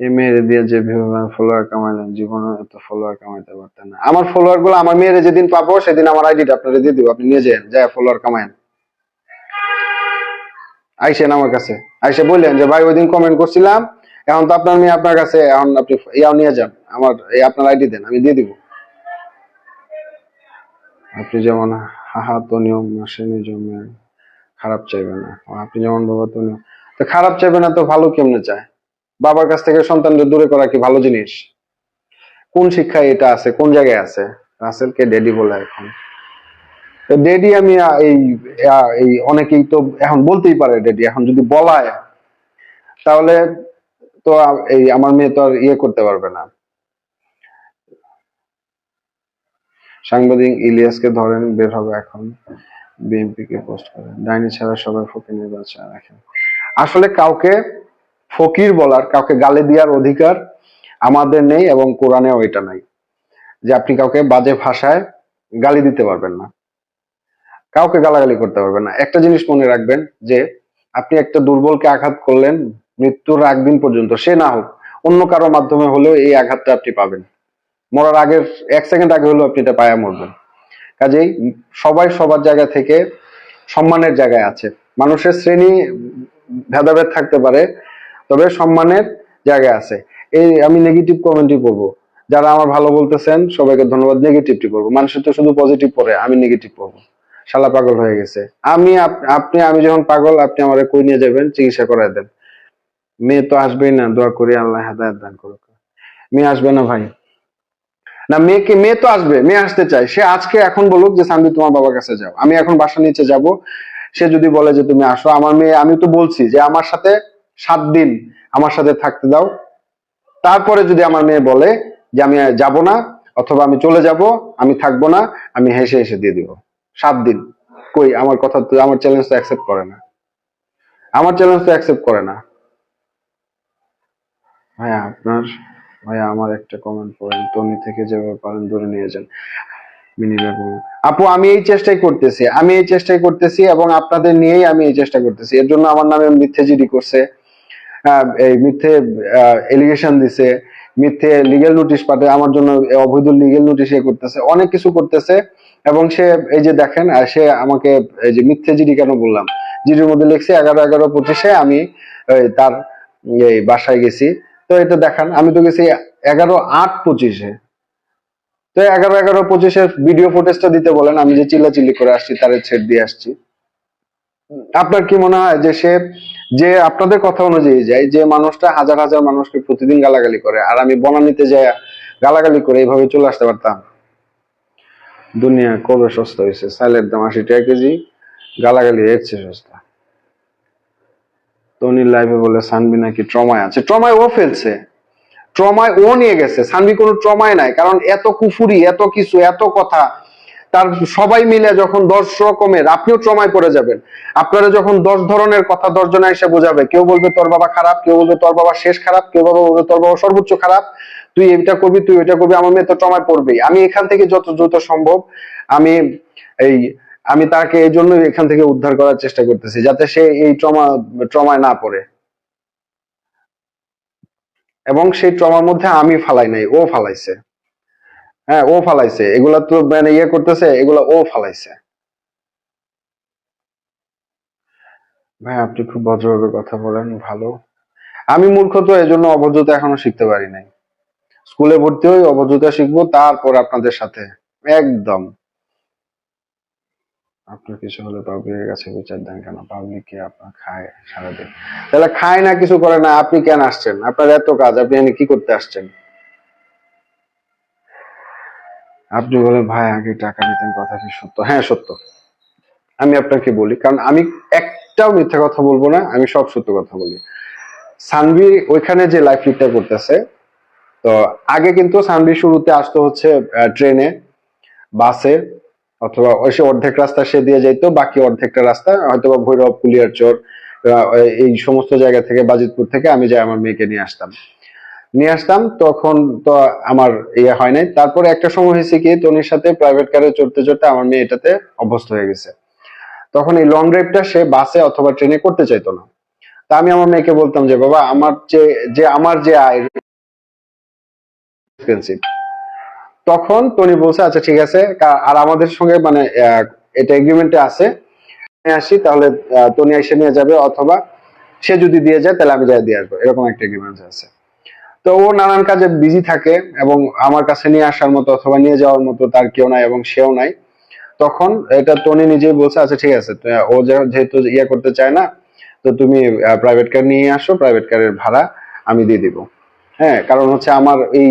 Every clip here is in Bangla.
এই মেয়েরে দিয়ে যে ফলোয়ার কামাইলেন, জীবনে এত ফলোয়ার কামাইতে পারতেন না। আমার ফলোয়ারগুলো, আমার মেয়েরে যেদিন পাবো, সেদিন আমার আইডিটা আপনারা দিয়ে দিব। আপনি নিয়ে যান যায় ফলোয়ার কামায়েন। আইসেন আমার কাছে। আইসে বললেন যে, ভাই ওই দিন কমেন্ট করছিলাম। এখন তো আপনার মেয়ে আপনার কাছে, এখন আপনি ইয়াও নিয়ে যান। আমার, এই আপনার আইডি দেন, আমি দিয়ে দিব। আপনি যেমন হাহা তো নিয়ম আসেনি জমে খারাপ চাইবে না। আপনি যেমন বাবা তো নিয়ম। তো খারাপ চাইবে না, তো ভালো কেমনে চায়? বাবার কাছ থেকে সন্তানদের দূরে করা কি ভালো জিনিস? কোন শিক্ষায় এটা আছে? কোন জায়গায় আছে? রাসেলকে ড্যাডি বলে এখন। ড্যাডি আমি এই এই অনেকেই তো এখন বলতেই পারে ড্যাডি, এখন যদি বলায়, তাহলে তো এই আমার মেয়ে তো আর ইয়ে করতে পারবে না। সাংবাদিক ইলিয়াসকে ধরেন, বের হবে এখন। বিএনপি কে পোস্ট করে। ডাইনি ছাড়া সবাই ফকির বাচ্চা রাখেন আসলে কাউকে ফকির বলার, কাউকে গালে দেওয়ার অধিকার আমাদের নেই এবং কোরআনেও এটা নাই। যে আপনি কাউকে বাজে ভাষায় গালি দিতে পারবেন না। কাউকে গালাগালি করতে পারবেন না। একটা জিনিস মনে রাখবেন যে, আপনি একটা দুর্বলকে আঘাত করলেন, মৃত্যুর আগ দিন পর্যন্ত, সে না হোক, অন্য কারও মাধ্যমে হলেও এই আঘাতটা আপনি পাবেন। মরার আগের, এক সেকেন্ড আগে হলেও আপনি এটা পায়া মরবেন। কাজেই সবাই সবার জায়গা থেকে সম্মানের জায়গায় আছে। মানুষের শ্রেণি ভেদাভেদ থাকতে পারে তবে সম্মানের জায়গা আছে। এই আমি নেগেটিভ কমেন্টই পড়ব। যারা আমার ভালো বলতেছেন, সবাইকে ধন্যবাদ নেগেটিভটি পড়ব। মানুষের তো শুধু পজিটিভ পড়ে, আমি নেগেটিভ পড়ব। শালা পাগল হয়ে গেছে। আমি আপনি, আমি যখন পাগল, আপনি আমার কই নিয়ে যাবেন? চিকিৎসা করায় দেন। মেয়ে তো আসবেই না, দোয়া করি আল্লাহ হেদায়ত দান করুক। মেয়ে আসবে না ভাই। না মেয়েকে মেয়ে তো আসবে, মেয়ে আসতে চায়। সে আজকে এখন বলুক যে, সানবি, তোমার বাবার কাছে যাও। আমি এখন বাসা নিচে যাব। সে যদি বলে যে, তুমি আসো। আমার মেয়ে, আমি তো বলছি যে, আমার সাথে সাত দিন আমার সাথে থাকতে দাও। তারপরে যদি আমার মেয়ে বলে যে আমি যাব না, অথবা আমি চলে যাব, আমি থাকব না, আমি হেসে হেসে দিয়ে দিব। সাত দিন। কই, আমার কথা তো, আমার চ্যালেঞ্জ তো অ্যাকসেপ্ট করে না। আমার চ্যালেঞ্জ তো অ্যাকসেপ্ট করে না। ভাইয়া, আপনার, ভাইয়া, আমার একটা কমেন্ট পড়েন টনি থেকে যেভাবে পারেন দূরে নিয়ে যান। আপু, আমি এই চেষ্টাই করতেছি। আমি এই চেষ্টাই করতেছি এবং আপনাদের নিয়েই আমি এই চেষ্টা করতেছি। এর জন্য আমার নামে মিথ্যে জিডি করছে। এই মিথ্যে এলিগেশন দিছে, মিথ্যে লিগেল নোটিশ পাঠায়, আমার জন্য অবৈধ লিগেল নোটিশ এ করতেছে, অনেক কিছু করতেছে, এবং সে, এই যে দেখেন সে আমাকে, এই যে মিথ্যে জিডি কেন বললাম? জিডির মধ্যে লিখছে, এগারো এগারো পঁচিশে আমি তার, এই বাসায় গেছি। তো এটা দেখান, আমি তো গেছি এগারো, আট পঁচিশে। তো এগারো এগারো পঁচিশে ভিডিও ফুটেজটা দিতে বলেন, আমি যে চিল্লাচিল্লি করে আসছি, তারে ছেড় দিয়ে আসছি। আপনার কি মনে হয় যে সে যে আপনাদের কথা অনুযায়ী যায়, যে মানুষটা হাজার হাজার মানুষকে প্রতিদিন গালাগালি করে, আর আমি বনানিতে যাই গালাগালি করে এইভাবে চলে আসতে পারতাম। দুনিয়া কবে সস্তা হয়েছে সাইলের দাম আশি টাকা কেজি, গালাগালি এর সস্তা। তনির লাইভে বলে, সানবি নাকি ট্রমায় আছে? ট্রমায় ও ফেলছে। ট্রমায় ও নিয়ে গেছে। সানবি কোনো ট্রমায় নাই, কারণ এত কুফুরি, এত কিছু, এত কথা তার সবাই মিলে যখন দশ রকমের, আপনিও ট্রমায় পড়ে যাবেন। আপনারা যখন দশ ধরনের কথা দশ জনে এসে বোঝাবে, কেউ বলবে তোর বাবা খারাপ, কেউ বলবে তোর বাবা শেষ খারাপ, কেউ বাবা বলবে তোর বাবা সর্বোচ্চ খারাপ, তুই এটা করবি, তুই ওইটা করবি, আমার মেয়ে তো ট্রমায় পড়বেই। আমি এখান থেকে যত দ্রুত সম্ভব আমি এই, আমি তাকে এই জন্য এখান থেকে উদ্ধার করার চেষ্টা করতেছি, যাতে সে এই ট্রমা ট্রমায় না পড়ে। এবং সেই ট্রমার মধ্যে আমি ফালাই নাই, ও ফালাইছে। হ্যাঁ ও ফালাইছে। এগুলা তো মানে ইয়ে করতেছে, এগুলা ও ফালাইছে। ভাই, আপনি খুব ভদ্রভাবে কথা বলেন, ভালো। আমি মূর্খ তো এই জন্য অভদ্রতা এখনও শিখতে পারি নাই। স্কুলে ভর্তি হই, অভদ্রতা শিখব, তারপর আপনাদের সাথে। একদম। আপনার কিছু হলে পাবলিকের কাছে বিচার দেন কেন? পাবলিককে আপনার খায় সারাদিন? তাহলে খায় না, কিছু করে না, আপনি কেন আসছেন? আপনার এত কাজ, আপনি কি করতে আসছেন? আপনি বলেন, ভাই, আগে টাকা নিতেন কথা কি সত্য। হ্যাঁ সত্য। আমি আপনাকে বলি, কারণ আমি একটাও মিথ্যা কথা বলব না, আমি সব সত্য কথা বলি। সানভি ওইখানে যে লাইফ লিডটা করতেছে, তো আগে কিন্তু সানভি শুরুতে আসতো হচ্ছে ট্রেনে বাসে অথবা ওই সে অর্ধেক রাস্তা সে দিয়ে যাইতো, বাকি অর্ধেকটা রাস্তা হয়তো বা ভৈরব, কুলিয়ারচর এই সমস্ত জায়গা থেকে, বাজিতপুর থেকে আমি যাই, আমার মেয়েকে নিয়ে আসতাম। নিয়ে আসতাম, তখন তো আমার ইয়ে হয় নাই। তারপরে একটা সময় হয়েছে কি তনির সাথে প্রাইভেট কারে চড়তে চড়তে আমার মেয়ে এটাতে অভ্যস্ত হয়ে গেছে। তখন এই লং ড্রাইভটা সে বাসে অথবা ট্রেনে করতে চাইতো না। তা আমি আমার মেয়েকে বলতাম যে, বাবা, আমার যে যে আমার যে আয় তখন টনি বলছে আচ্ছা ঠিক আছে। আর আমাদের সঙ্গে মানে এটা এগ্রিমেন্টে আছে। আসি, তাহলে টনি এসে নিয়ে যাবে, অথবা সে যদি দিয়ে যায়, তাহলে আমি যাই, দিয়ে আসব। এরকম একটা এগ্রিমেন্ট আছে। তো ও নানান কাজে বিজি থাকে এবং আমার কাছে নিয়ে আসার মতো অথবা নিয়ে যাওয়ার মতো তার কেউ নাই এবং সেও নাই। তখন এটা টনি নিজেই বলছে আচ্ছা ঠিক আছে ও যেহেতু ইয়ে করতে চায় না, তো তুমি প্রাইভেট কার নিয়ে আসো প্রাইভেট কারের ভাড়া আমি দিয়ে দিব। হ্যাঁ কারণ হচ্ছে আমার এই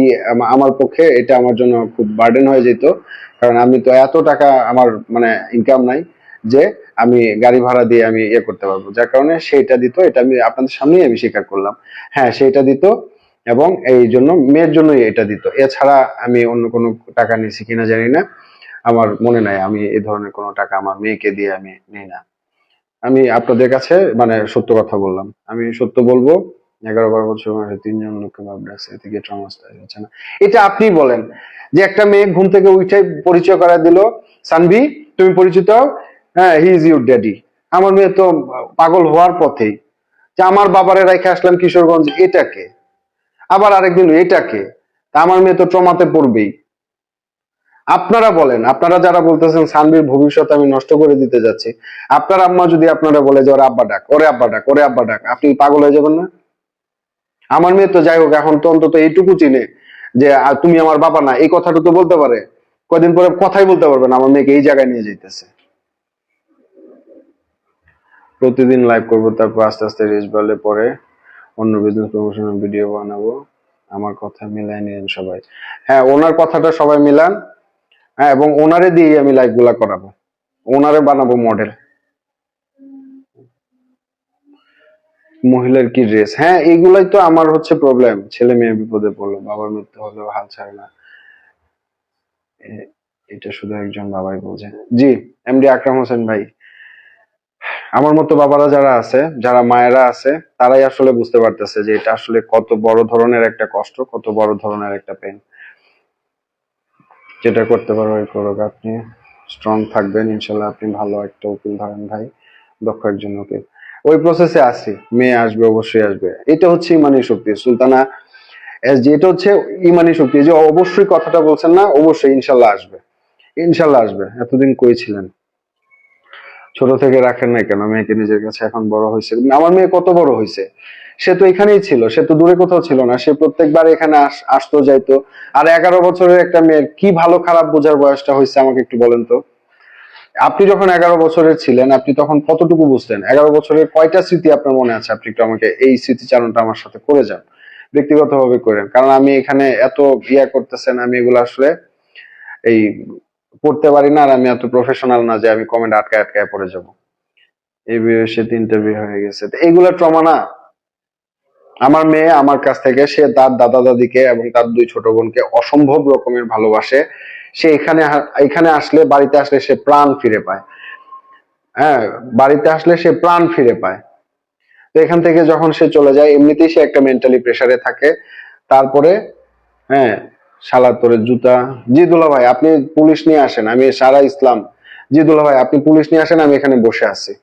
আমার পক্ষে এটা আমার জন্য খুব বার্ডেন হয়ে যেত, কারণ আমি তো এত টাকা আমার মানে ইনকাম নাই যে আমি গাড়ি ভাড়া দিয়ে আমি ইয়ে করতে পারব। যার কারণে সেইটা দিত, এটা আমি আপনাদের সামনেই আমি স্বীকার করলাম। হ্যাঁ সেইটা দিত এবং এই জন্য মেয়ের জন্যই এটা দিত। এছাড়া আমি অন্য কোনো টাকা নিয়েছি কিনা জানি না। আমার মনে নাই, আমি এই ধরনের কোনো টাকা আমার মেয়েকে দিয়ে আমি নিই না। আমি আপনাদের কাছে মানে সত্য কথা বললাম। আমি সত্য বলব, এগারো বারো বছর তিনজন লোককে থেকে ট্রমাস্টাইজ হচ্ছে না। এটা আপনি বলেন যে একটা মেয়ে ঘুম থেকে উঠে পরিচয় করা দিল, সানভি, তুমি পরিচিত? হ্যাঁ হি ইজ ইউর ড্যাডি। আমার মেয়ে তো পাগল হওয়ার পথেই। যে আমার বাবারে রেখে আসলাম কিশোরগঞ্জ এটাকে আবার আরেকদিন এটাকে। আমার মেয়ে তো ট্রমাতে পড়বেই। আপনারা বলেন, আপনারা যারা বলতেছেন সানবির ভবিষ্যৎ আমি নষ্ট করে দিতে যাচ্ছি, আপনার আম্মা যদি আপনারা বলে যে ওরে আব্বা ডাক, ওরে আব্বা ডাক, ওরে আব্বা ডাক, আপনি পাগল হয়ে যাবেন না? আমার মেয়ে তো যাই হোক, এখন তো অন্তত এইটুকু চিনে যে তুমি আমার বাবা না। এই কথাটা তো বলতে পারে। কদিন পরে কথাই বলতে পারবে না, আমার মেয়েকে এই জায়গায় নিয়ে যাইতেছে। প্রতিদিন লাইভ করব, তারপর আস্তে আস্তে রিচ বাড়লে পরে অন্য বিজনেস প্রমোশনের ভিডিও বানাবো। আমার কথা মিলাই নিলেন সবাই। হ্যাঁ ওনার কথাটা সবাই মিলান। হ্যাঁ এবং ওনারে দিয়ে আমি লাইভগুলা করাবো। ওনারে বানাবো মডেল মহিলার কি ড্রেস হ্যাঁ এগুলাই তো আমার হচ্ছে প্রবলেম ছেলে মেয়ে বিপদে পড়ল, বাবার মৃত্যু হলেও হাল ছাড়ে না। এটা শুধু একজন বাবাই বোঝে। জি এমডি আকরাম হোসেন ভাই। আমার মতো বাবারা যারা আছে, যারা মায়েরা আছে, তারাই আসলে বুঝতে পারতেছে যে এটা আসলে কত বড় ধরনের একটা কষ্ট, কত বড় ধরনের একটা পেন যেটা করতে পারো ওই করুক। আপনি স্ট্রং থাকবেন, ইনশাল্লাহ আপনি ভালো একটা উকিল ধরেন ভাই, দক্ষ একজন উকিল। ওই প্রসেসে আসি। মেয়ে আসবে, অবশ্যই আসবে। এটা হচ্ছে ইমানি শক্তি। সুলতানা এটা হচ্ছে ইমানি শক্তি। যে অবশ্যই কথাটা বলছেন না, অবশ্যই ইনশাল্লাহ আসবে। ইনশাল্লাহ আসবে। এতদিন কই ছিলেন? ছোট থেকে রাখেন নাই কেন? মেয়েকে নিজের কাছে এখন বড় হয়েছে। আমার মেয়ে কত বড় হয়েছে? সে তো এখানেই ছিল, সে তো দূরে কোথাও ছিল না। সে প্রত্যেকবার এখানে আস- আসতো, যাইতো। আর এগারো বছরের একটা মেয়ের কি ভালো খারাপ বোঝার বয়সটা হয়েছে আমাকে একটু বলেন তো? আপনি যখন এগারো বছরের ছিলেন, আপনি তখন কতটুকু বুঝতেন? এগারো বছরের কয়টা স্মৃতি আপনার মনে আছে? আপনি একটু আমাকে এই স্মৃতিচারণটা আমার সাথে করে যান। ব্যক্তিগতভাবে করেন। কারণ আমি এখানে এত ইয়া করতেছেন, আমি এগুলো আসলে এই পড়তে পারি না আর আমি এত প্রফেশনাল না যে আমি কমেন্ট আটকায় আটকায় পড়ে যাব। এই বয়সে তিনটা বিয়ে হয়ে গেছে। তো এইগুলা ট্রমা না। আমার মেয়ে আমার কাছ থেকে, সে তার দাদা দাদিকে এবং তার দুই ছোট বোনকে অসম্ভব রকমের ভালোবাসে। সে এখানে এখানে আসলে, বাড়িতে আসলে সে প্রাণ ফিরে পায়। হ্যাঁ বাড়িতে আসলে সে প্রাণ ফিরে পায়। তো এখান থেকে যখন সে চলে যায়, এমনিতেই সে একটা মেন্টালি প্রেসারে থাকে। তারপরে হ্যাঁ শালা তোরে জুতা। জি দুলা ভাই আপনি পুলিশ নিয়ে আসেন আমি সারা ইসলাম। জি দুলা ভাই আপনি পুলিশ নিয়ে আসেন আমি এখানে বসে আছি।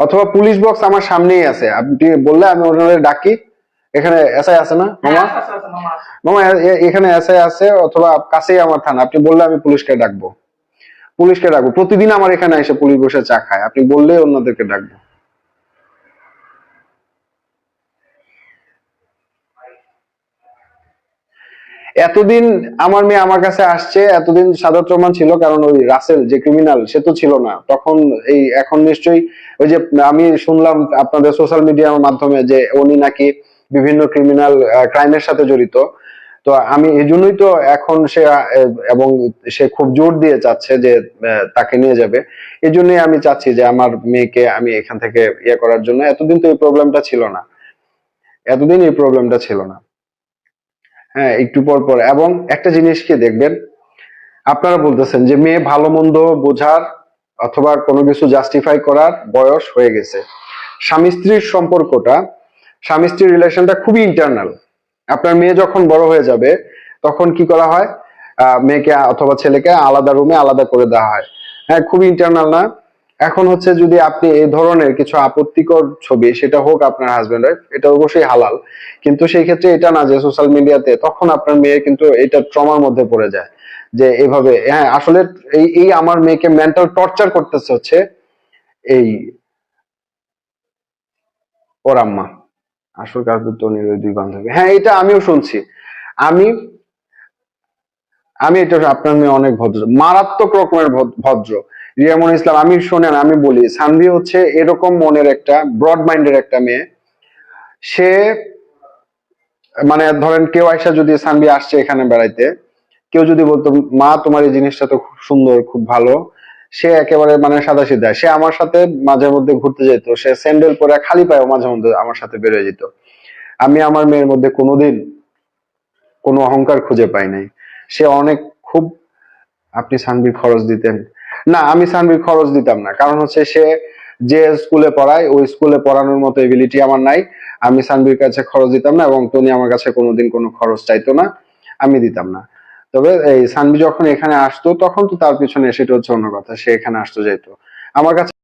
অথবা পুলিশ বক্স আমার সামনেই আছে। আপনি বললে আমি ওনাদের ডাকি। এখানে এসআই আছে না মামা? মামা এ- এখানে এসআই আছে অথবা কাছেই আমার থানা। আপনি বললে আমি পুলিশকে ডাকবো। পুলিশকে ডাকবো। প্রতিদিন আমার এখানে এসে পুলিশ বসে চা খায়। আপনি বললে অন্যদেরকে ডাকবো। এতদিন আমার মেয়ে আমার কাছে আসছে, এতদিন সাদাত রহমান ছিল, কারণ ওই রাসেল, যে ক্রিমিনাল সে তো ছিল না। তখন এই, এখন নিশ্চয়ই ওই যে আমি শুনলাম আপনাদের সোশ্যাল মিডিয়ার মাধ্যমে যে উনি নাকি বিভিন্ন ক্রিমিনাল ক্রাইমের সাথে জড়িত। তো আমি এই জন্যই তো এখন সে এবং সে খুব জোর দিয়ে চাচ্ছে যে তাকে নিয়ে যাবে। এই জন্যই আমি চাচ্ছি যে আমার মেয়েকে আমি এখান থেকে ইয়ে করার জন্য। এতদিন তো এই প্রবলেমটা ছিল না। এতদিন এই প্রবলেমটা ছিল না। হ্যাঁ একটু পর পর। এবং একটা জিনিস কি দেখবেন, আপনারা বলতেছেন যে মেয়ে ভালো মন্দ বোঝার অথবা কোনো কিছু জাস্টিফাই করার বয়স হয়ে গেছে। স্বামী স্ত্রীর সম্পর্কটা, স্বামী স্ত্রীর রিলেশনটা খুবই ইন্টারনাল আপনার মেয়ে যখন বড় হয়ে যাবে, তখন কি করা হয়? মেয়েকে অথবা ছেলেকে আলাদা রুমে আলাদা করে দেওয়া হয়। হ্যাঁ খুবই ইন্টারনাল না? এখন হচ্ছে যদি আপনি এই ধরনের কিছু আপত্তিকর ছবি, সেটা হোক আপনার হাজবেন্ডের এটা অবশ্যই হালাল। কিন্তু সেই ক্ষেত্রে এটা না যে সোশ্যাল মিডিয়াতে তখন আপনার মেয়ে কিন্তু এটা ট্রমার মধ্যে পড়ে যায়। যে এভাবে হ্যাঁ আসলে এই এই আমার মেয়েকে মেন্টাল টর্চার করতেছে হচ্ছে এই ওর আম্মা। আসল কার্পুত্র ওই দুই বান্ধবী। হ্যাঁ এটা আমিও শুনছি। আমি আমি এটা আপনার মেয়ে অনেক ভদ্র। মারাত্মক রকমের ভদ- ভদ্র। রিয়ামন ইসলাম, আমি শোনেন, আমি বলি, সানভি হচ্ছে এরকম মনের একটা ব্রড মাইন্ডের একটা মেয়ে। সে মানে ধরেন কেউ আইসা যদি সানভি আসছে এখানে বেড়াইতে, কেউ যদি বলতো, মা, তোমার এই জিনিসটা তো খুব সুন্দর, খুব ভালো। সে একেবারে মানে সাদা সিধা সে আমার সাথে মাঝে মধ্যে ঘুরতে যেত, সে স্যান্ডেল পরে খালি পায়েও মাঝে মধ্যে আমার সাথে বেরোয় যেত। আমি আমার মেয়ের মধ্যে কোনোদিন কোনো অহংকার খুঁজে পাই নাই। সে অনেক খুব, আপনি সানবির খরচ দিতেন না, আমি সানবির খরচ দিতাম না। কারণ হচ্ছে সে যে স্কুলে পড়ায়, ওই স্কুলে পড়ানোর মতো এবিলিটি আমার নাই। আমি সানবির কাছে খরচ দিতাম না এবং তনি আমার কাছে কোনোদিন কোনো খরচ চাইতো না। আমি দিতাম না। তবে এই সানবি যখন এখানে আসতো, তখন তো তার পিছনে সেটা হচ্ছে অন্য কথা। সে এখানে আসতো যেত আমার কাছে